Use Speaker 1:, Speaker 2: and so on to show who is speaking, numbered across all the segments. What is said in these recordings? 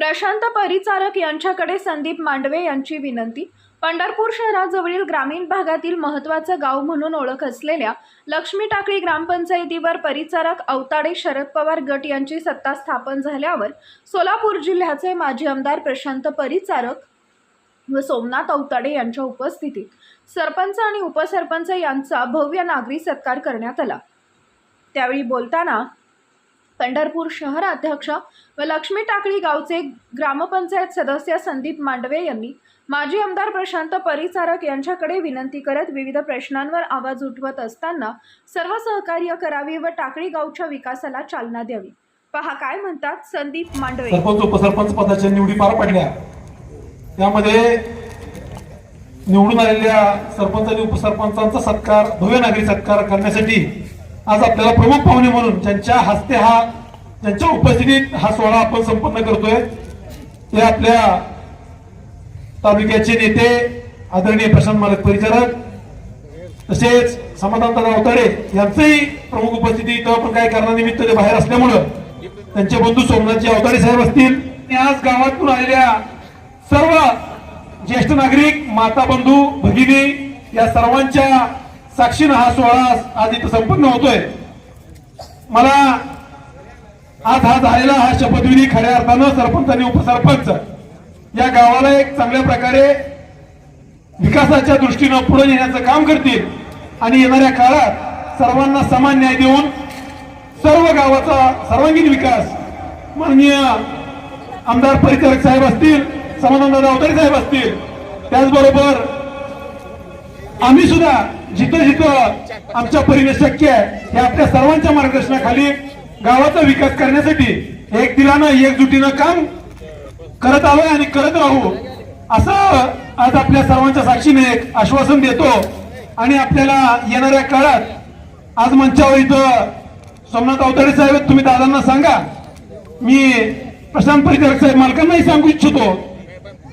Speaker 1: प्रशांत परिचारक यांच्याकडे संदीप मांडवे यांची विनंती. पंढरपूर शहराजवळील ग्रामीण भागातील महत्त्वाचं गाव म्हणून ओळख असलेल्या लक्ष्मी टाकळी ग्रामपंचायतीवर परिचारक अवताडे शरद पवार गट यांची सत्ता स्थापन झाल्यावर सोलापूर जिल्ह्याचे माजी आमदार प्रशांत परिचारक व सोमनाथ अवताडे यांच्या उपस्थितीत सरपंच आणि उपसरपंच यांचा भव्य नागरी सत्कार करण्यात आला. त्यावेळी बोलताना पंढरपूर शहर अध्यक्ष व लक्ष्मी टाकळी गावचे ग्रामपंचायत सदस्य संदीप मांडवे यांनी माजी आमदार प्रशांत परिचारक यांच्याकडे विनंती करत विविध प्रश्नांवर आवाज उठवत असताना सर्व सहकार्य करावे व टाकळी गावच्या विकासाला चालना द्यावी. पहा काय म्हणतात संदीप मांडवे.
Speaker 2: सरपंच उपसरपंच पदाच्या निवडी पार पडल्या. त्यामध्ये निवडून आलेल्या सरपंच आणि उपसरपंचांचा सत्कार भव्य नागरी सत्कार करण्यासाठी आज आपल्याला प्रमुख पाहुणे म्हणून ज्यांच्या हस्ते हा त्यांच्या उपस्थितीत हा सोहळा आपण संपन्न करतोय ते आपल्या तालुक्याचे नेते आदरणीय प्रशांत मालक परिचारक तसेच समाधानता अवताडे यांचंही प्रमुख उपस्थिती इथं आपण काही कारणानिमित्त ते बाहेर असल्यामुळं त्यांचे बंधू सोमनाथजी अवताडे साहेब असतील. आज गावातून आलेल्या सर्व ज्येष्ठ नागरिक माता बंधू भगिनी या सर्वांच्या साक्षीनं हा सोहळा आज इथं संपन्न होतोय. मला आज हा झालेला हा शपथविधी खऱ्या अर्थानं सरपंच आणि उपसरपंच या गावाला एक चांगल्या प्रकारे विकासाच्या दृष्टीनं पुढे नेण्याचं काम करतील आणि येणाऱ्या काळात सर्वांना समान न्याय देऊन सर्व गावाचा सर्वांगीण विकास माननीय आमदार परिचारक साहेब असतील समाधानदादा अवतारे साहेब असतील त्याचबरोबर आम्ही सुद्धा जिथं जिथं आमच्या परीने शक्य आहे हे आपल्या सर्वांच्या मार्गदर्शनाखाली गावाचा विकास करण्यासाठी एक दिलानं एकजुटीनं काम करत आलोय आणि करत राहू असं आज आपल्या सर्वांच्या साक्षीने एक आश्वासन देतो. आणि आपल्याला येणाऱ्या काळात आज मंचावर इथं सोमनाथ अवताडे साहेब तुम्ही दादांना सांगा. मी प्रशांत परिचारक साहेब मालकांनाही सांगू इच्छितो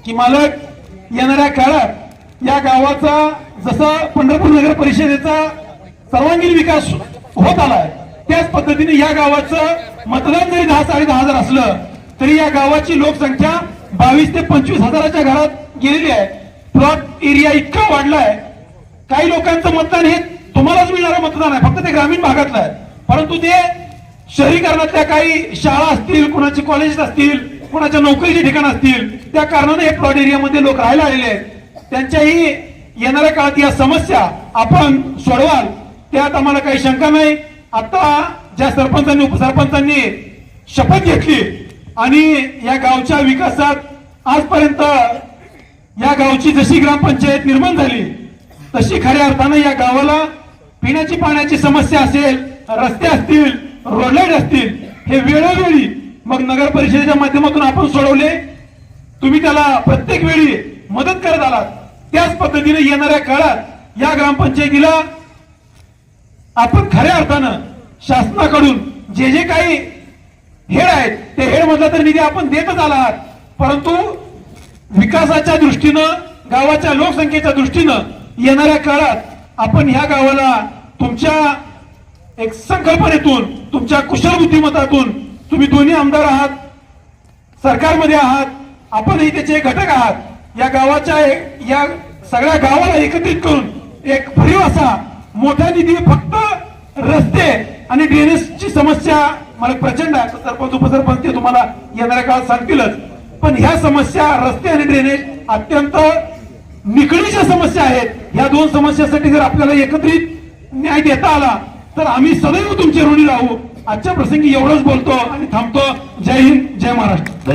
Speaker 2: की मालक येणाऱ्या काळात या गावाचा जसा पंढरपूर नगर परिषदेचा सर्वांगीण विकास होत आलाय त्याच पद्धतीने या गावाचं मतदान जरी दहा साडे दहा हजार असलं तरी या गावाची लोकसंख्या बावीस ते पंचवीस हजाराच्या घरात गेलेली आहे. प्लॉट एरिया इतका वाढलाय. काही लोकांचं मतदान हे तुम्हालाच मिळणारं मतदान आहे फक्त ते ग्रामीण भागातलं आहे. परंतु ते शहरीकरणातल्या काही शाळा असतील कुणाचे कॉलेज असतील कुणाच्या नोकरीचे ठिकाण असतील त्या कारणाने हे प्लॉट एरियामध्ये लोक राहायला आलेले आहेत. त्यांच्याही येणाऱ्या काळात या समस्या आपण सोडवाल त्यात आम्हाला काही शंका नाही. आता ज्या सरपंचांनी उपसरपंचांनी शपथ घेतली आणि या गावच्या विकासात आजपर्यंत या गावची जशी ग्रामपंचायत निर्माण झाली तशी खऱ्या अर्थानं या गावाला पिण्याची पाण्याची समस्या असेल रस्ते असतील रोडलाईट असतील हे वेळोवेळी मग नगर परिषदेच्या माध्यमातून आपण सोडवले. तुम्ही त्याला प्रत्येक वेळी मदत करत आलात. त्याच पद्धतीने येणाऱ्या काळात या ग्रामपंचायतीला आपण खऱ्या अर्थानं शासनाकडून जे जे काही हेड आहेत ते हेड मधला तर निधी आपण देतच आला आहात परंतु विकासाच्या दृष्टीनं गावाच्या लोकसंख्येच्या दृष्टीनं येणाऱ्या काळात आपण ह्या गावाला तुमच्या एक संकल्पनेतून तुमच्या कुशल बुद्धिमत्तातून तुम्ही दोन्ही आमदार आहात सरकारमध्ये आहात आपणही त्याचे एक घटक आहात. या गावाच्या या सगळ्या गावाला एकत्रित करून एक भरीव असा मोठा निधी फक्त रस्ते आणि ड्रेनेजची समस्या मला प्रचंड आहे. सरपंच उपसरपंच ते तुम्हाला येणाऱ्या काळात सांगतीलच. पण ह्या समस्या रस्ते आणि ड्रेनेज अत्यंत निकडीच्या समस्या आहेत. ह्या दोन समस्यासाठी जर आपल्याला एकत्रित न्याय देता आला तर आम्ही सदैव तुमचे ऋणी राहू. आजच्या प्रसंगी एवढंच बोलतो आणि थांबतो. जय हिंद जय महाराष्ट्र.